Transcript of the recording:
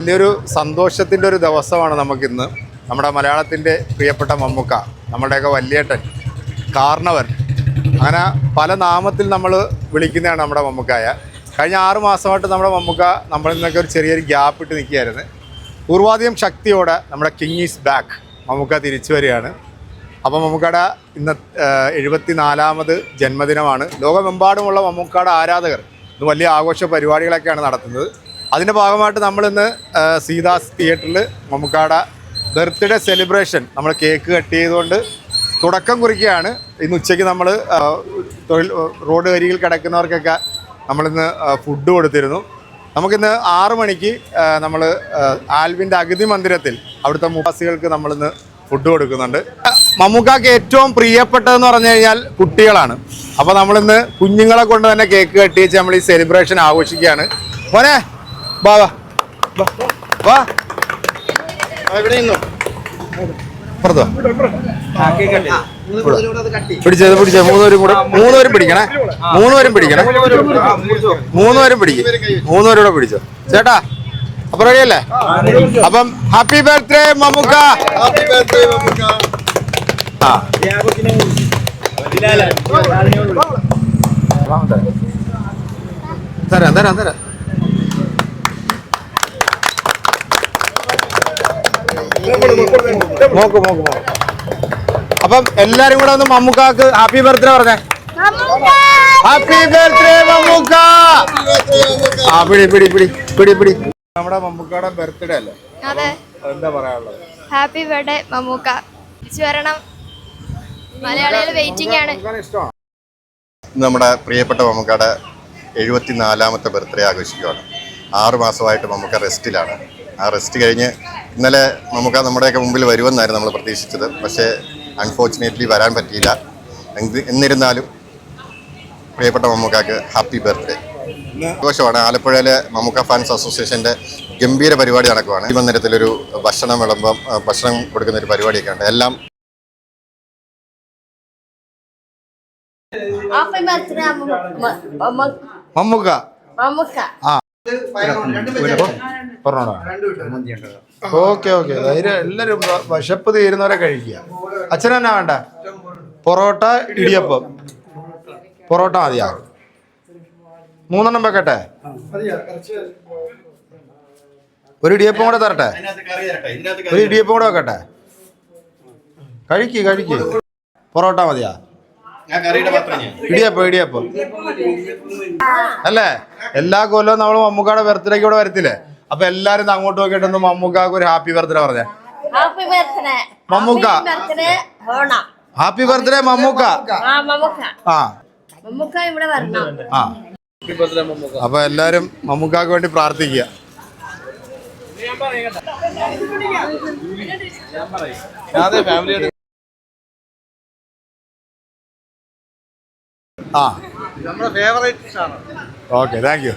വലിയൊരു സന്തോഷത്തിന്റെ ഒരു ദിവസമാണ് നമുക്കിന്ന്. നമ്മുടെ മലയാളത്തിന്റെ പ്രിയപ്പെട്ട മമ്മൂക്ക നമ്മുടെയൊക്കെ വല്യേട്ടൻ കാർണവൻ. അങ്ങനെ പല നാമത്തിൽ നമ്മൾ വിളിക്കുന്നതാണ് നമ്മുടെ മമ്മൂക്കായ. കഴിഞ്ഞ ആറ് മാസമായിട്ട് നമ്മുടെ മമ്മൂക്ക നമ്മളിൽ നിന്നൊക്കെ ഒരു ചെറിയൊരു ഗ്യാപ്പ് ഇട്ട് നിൽക്കുകയായിരുന്നു. പൂർവാധികം ശക്തിയോടെ നമ്മുടെ കിങ് ഈസ് ബാക്ക് മമ്മൂക്ക തിരിച്ചു വരികയാണ്. അപ്പോൾ മമ്മൂക്കയുടെ ഇന്ന് എഴുപത്തി നാലാമത് ജന്മദിനമാണ്. ലോകമെമ്പാടുമുള്ള മമ്മൂക്കയുടെ ആരാധകർ ഇന്ന് വലിയ ആഘോഷ പരിപാടികളൊക്കെയാണ് നടത്തുന്നത്. അതിന്റെ ഭാഗമായിട്ട് നമ്മളിന്ന് സീതാസ് തിയേറ്ററിൽ മമ്മൂക്കയുടെ ബർത്ത്ഡേ സെലിബ്രേഷൻ നമ്മൾ കേക്ക് കട്ട് ചെയ്തുകൊണ്ട് തുടക്കം കുറിക്കുകയാണ്. ഇന്ന് ഉച്ചയ്ക്ക് നമ്മൾ തൊഴിൽ റോഡ് അരികിൽ കിടക്കുന്നവർക്കൊക്കെ നമ്മളിന്ന് ഫുഡ് കൊടുത്തിരുന്നു. നമുക്കിന്ന് ആറു മണിക്ക് നമ്മൾ ആൽവിന്റെ അഗതി മന്ദിരത്തിൽ അവിടുത്തെ മുവാസികൾക്ക് നമ്മളിന്ന് ഫുഡ് കൊടുക്കുന്നുണ്ട്. മമ്മൂക്കാക്ക് ഏറ്റവും പ്രിയപ്പെട്ടതെന്ന് പറഞ്ഞു കഴിഞ്ഞാൽ കുട്ടികളാണ്. അപ്പോൾ നമ്മളിന്ന് കുഞ്ഞുങ്ങളെ കൊണ്ട് തന്നെ കേക്ക് കട്ടി വെച്ച് നമ്മൾ ഈ സെലിബ്രേഷൻ ആഘോഷിക്കുകയാണ്. മോനെ വാ വാ. വാ, ഇവിടെ നിന്നു. പുറത്തോ പിടിച്ചത് പിടിച്ചത് മൂന്നുപേരും കൂടെ മൂന്നുപേരും പിടിക്കണേ. മൂന്നുപേരും പിടിക്കണേ. മൂന്നുപേരും പിടിക്കും. മൂന്നുപേരും കൂടെ പിടിച്ചോ. ചേട്ടാ അപ്പൊ റെഡിയല്ലേ? അപ്പം happy birthday Mammukka. Happy birthday Mammukka. ആ. തരാം തരാം തരാം. മോക്ക് മോക്ക് മോക്ക്. അപ്പം എല്ലാരും കൂടെ ഒന്ന് മമ്മൂക്കാക്ക് ഹാപ്പി ബർത്ത്ഡേ പറഞ്ഞേ. Happy birthday Mammookka. ആ പിടി പിടി പിടി പിടി പിടി. നമ്മുടെ മമ്മൂക്കയുടെ ബർത്ത്ഡേ അല്ലേ? അതെ. എന്താ പറയാനുള്ളത്? Happy birthday Mammookka. വരണം. മലയാളികൾ വെയിറ്റിംഗ് ആണ്. നമ്മുടെ പ്രിയപ്പെട്ട മമ്മൂക്കയുടെ എഴുപത്തിനാലാമത്തെ ബർത്ത്ഡേ ആഘോഷിക്കുകയാണ് ആറ് മാസമായിട്ട് മമ്മൂക്ക റെസ്റ്റിലാണ് ആ റെസ്റ്റ് കഴിഞ്ഞ് ഇന്നലെ നമുക്ക് നമ്മുടെയൊക്കെ മുമ്പിൽ വരുമെന്നായിരുന്നു നമ്മൾ പ്രതീക്ഷിച്ചത്. പക്ഷേ അൺഫോർച്ചുനേറ്റ്ലി വരാൻ പറ്റിയില്ല. എന്ത്- എന്നിരുന്നാലും പ്രിയപ്പെട്ട മമ്മൂക്കാക്ക് ഹാപ്പി ബർത്ത്ഡേ ആഘോഷമാണ് ആലപ്പുഴയിലെ മമ്മൂക്ക ഫാൻസ് അസോസിയേഷന്റെ ഗംഭീര പരിപാടി നടക്കുവാണ്. ഈ മന്ദിരത്തിലൊരു ഭക്ഷണം വിളമ്പം ഭക്ഷണം കൊടുക്കുന്ന ഒരു പരിപാടിയൊക്കെ ഉണ്ട്. എല്ലാം ഹാപ്പി ബർത്ത്ഡേ മമ്മൂക്ക മമ്മൂക്ക ആ. പറഞ്ഞോടാ. Okay okay. ധൈര്യം എല്ലാവരും വിശപ്പ് തീരുന്നവരെ കഴിക്കുക. അച്ഛനെന്നാ വേണ്ട? പൊറോട്ട ഇടിയപ്പം. പൊറോട്ട മതിയാ. മൂന്നെണ്ണം വെക്കട്ടെ? ഒരു ഇടിയപ്പം കൂടെ തരട്ടെ? ഒരു ഇടിയപ്പം കൂടെ വെക്കട്ടെ? കഴിക്ക് കഴിക്ക്. പൊറോട്ട മതിയാ. ഇടിയപ്പം ഇടിയപ്പം. അല്ലേ? എല്ലാ കൊല്ലവും നമ്മൾ മമ്മൂക്കാടെ ബർത്ത്ഡേക്ക് ഇവിടെ വരത്തില്ലേ? അപ്പൊ എല്ലാരും അങ്ങോട്ട് നോക്കിയിട്ടൊന്ന് മമ്മൂക്കാക്ക് ഒരു ഹാപ്പി ബർത്ത്ഡേ പറഞ്ഞേ. Happy birthday Mammookka. Happy birthday Mammookka. ആ മമ്മൂക്ക. ആ. മമ്മൂക്ക ഇവിടെ വരണം. ആ. അപ്പൊ എല്ലാരും മമ്മൂക്കാക്ക് വേണ്ടി പ്രാർത്ഥിക്കുക. ആ. നമ്മുടെ ഫേവറേറ്റ് ആണ് ഓക്കെ താങ്ക് യു